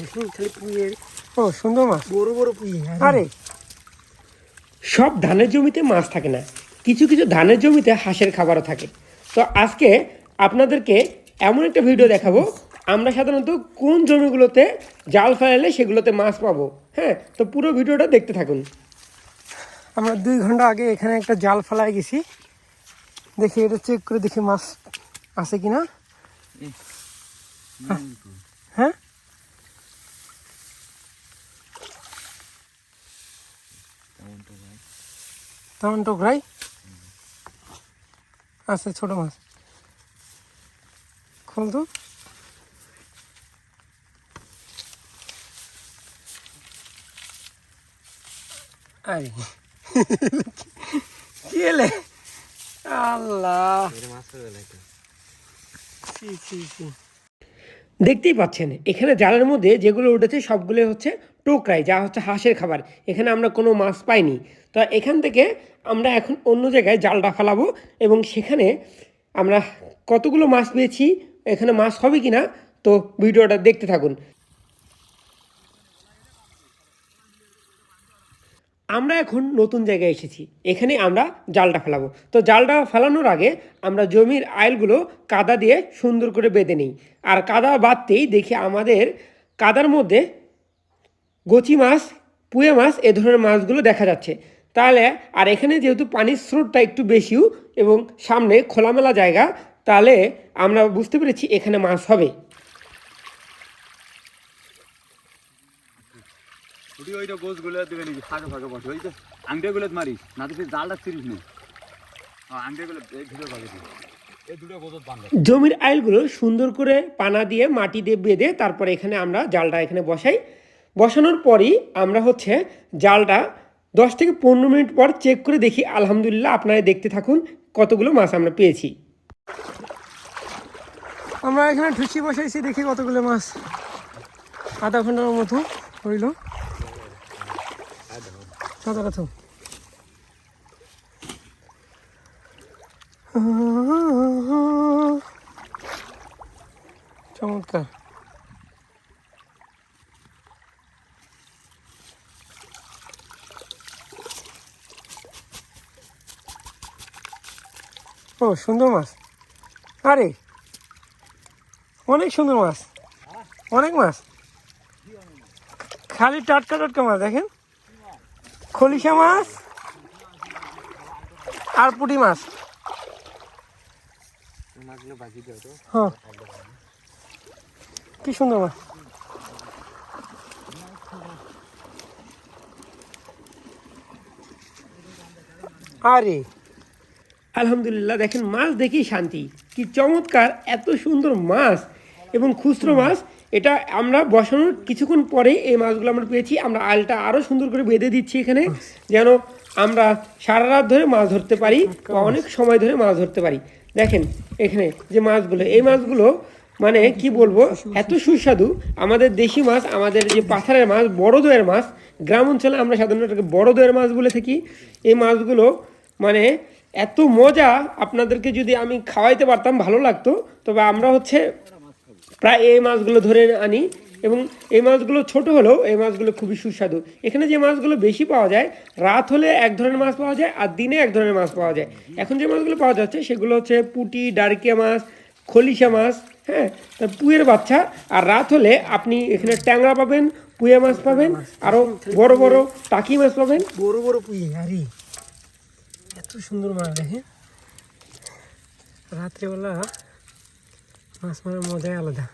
দেখুন খালি পুয়ে ও সুন্দর মাছ। বড় বড় পুয়ে আরে। সব ধানের জমিতে মাছ থাকে না। কিছু কিছু ধানের জমিতে হাঁসের খাবারও থাকে। তো আজকে আপনাদেরকে এমন একটা ভিডিও দেখাবো। আমরা সাধারণত কোন জমিগুলোতে জাল ফেলালে সেগুলোতে মাছ পাবো হ্যাঁ? তো পুরো ভিডিওটা দেখতে থাকুন। আমরা দুই ঘণ্টা আগে এখানে একটা জাল ফেলায় গেছি। দেখি এটা চেক করে দেখি মাছ আছে কিনা। হ্যাঁ? তেমন টোকরাই আছে ছোট মাছ। খোল তো। আরে কি এলে? আল্লাহ। দেখতেই পাচ্ছেন এখানে জালের মধ্যে যেগুলো উঠেছে সবগুলো হচ্ছে টোকরাই যা হচ্ছে হাঁসের খাবার। এখানে আমরা কোনো মাছ পাইনি। তো এখান থেকে আমরা এখন অন্য জায়গায় জালটা ফেলাবো এবং সেখানে আমরা কতগুলো মাছ পেয়েছি, এখানে মাছ হবে কি না তো ভিডিওটা দেখতে থাকুন। আমরা এখন নতুন জায়গায় এসেছি। এখানে আমরা জালটা ফেলাবো। তো জালটা ফেলানোর আগে আমরা জমির আইলগুলো কাদা দিয়ে সুন্দর করে বেঁধে নিই। আর কাদা বাঁধতেই দেখি আমাদের কাদার মধ্যে গচি মাছ পুয়ে মাছ এ ধরনের মাছগুলো দেখা যাচ্ছে। তাহলে আর এখানে যেহেতু পানির স্রোতটা একটু বেশিও এবং সামনে খোলামেলা জায়গা তাহলে আমরা বুঝতে পেরেছি এখানে মাছ হবে। ওইটা গোছ দেবে নাকি? ফাঁকে ফাঁকে বসে। ওই তো আংটা মারিস না তো জালটা ছিড়িস না। হ্যাঁ ভিতরে ফাঁকে জমির আইলগুলো সুন্দর করে পানা দিয়ে মাটি দিয়ে বেঁধে তারপরে এখানে আমরা জালটা এখানে বসাই। বসানোর পরই আমরা হচ্ছে জালটা দশ থেকে পনেরো মিনিট পর চেক করে দেখি, আলহামদুলিল্লাহ আপনারা দেখতে থাকুন কতগুলো মাছ আমরা পেয়েছি। আমরা এখানে ঠুসি বসাইছি, দেখি কতগুলো মাছ। আধা ঘণ্টার মতো হইল। চমৎকার। ও, সুন্দর মাছ। আরে, অনেক সুন্দর মাছ। অনেক মাছ। খালি টাটকা টাটকা মাছ, দেখেন। খলিশা মাছ আর পুঁটি মাছ। হ্যাঁ। কি সুন্দর মাছ। আরে আলহামদুলিল্লাহ দেখেন মাছ দেখেই শান্তি। কি চমৎকার এত সুন্দর মাছ এবং খুচরো মাছ। এটা আমরা বসানোর কিছুক্ষণ পরে এই মাছগুলো আমরা পেয়েছি। আমরা আলটা আরও সুন্দর করে বেঁধে দিচ্ছি এখানে যেন আমরা সারা রাত ধরে মাছ ধরতে পারি বা অনেক সময় ধরে মাছ ধরতে পারি। দেখেন এখানে যে মাছগুলো এই মাছগুলো মানে কি বলব এত সুস্বাদু। আমাদের দেশি মাছ আমাদের যে পাথারের মাছ বড় দইয়ের মাছ গ্রাম অঞ্চলে আমরা সাধারণত বড় দইয়ের মাছ বলে থাকি। এই মাছগুলো মানে এত মজা আপনাদেরকে যদি আমি খাওয়াইতে পারতাম, ভালো লাগতো। তবে আমরা হচ্ছে প্রায় এই মাছগুলো ধরে আনি এবং এই মাছগুলো ছোট হলেও এই মাছগুলো খুবই সুস্বাদু। এখানে যে মাছগুলো বেশি পাওয়া যায়, রাত হলে এক ধরনের মাছ পাওয়া যায় আর দিনে এক ধরনের মাছ পাওয়া যায়। এখন যে মাছগুলো পাওয়া যাচ্ছে, সেগুলো হচ্ছে পুঁটি, ডারকিয়া মাছ, খলিশা মাছ হ্যাঁ তা পুয়ের বাচ্চা। আর রাত হলে আপনি এখানে ট্যাংরা পাবেন, পুয়া মাছ পাবেন আরও বড় বড় টাকি মাছ পাবেন। বড় বড় পুঁই এত সুন্দর মাছ দেখেন রাত্রেবেলা মাছ মারার মজাই আলাদা।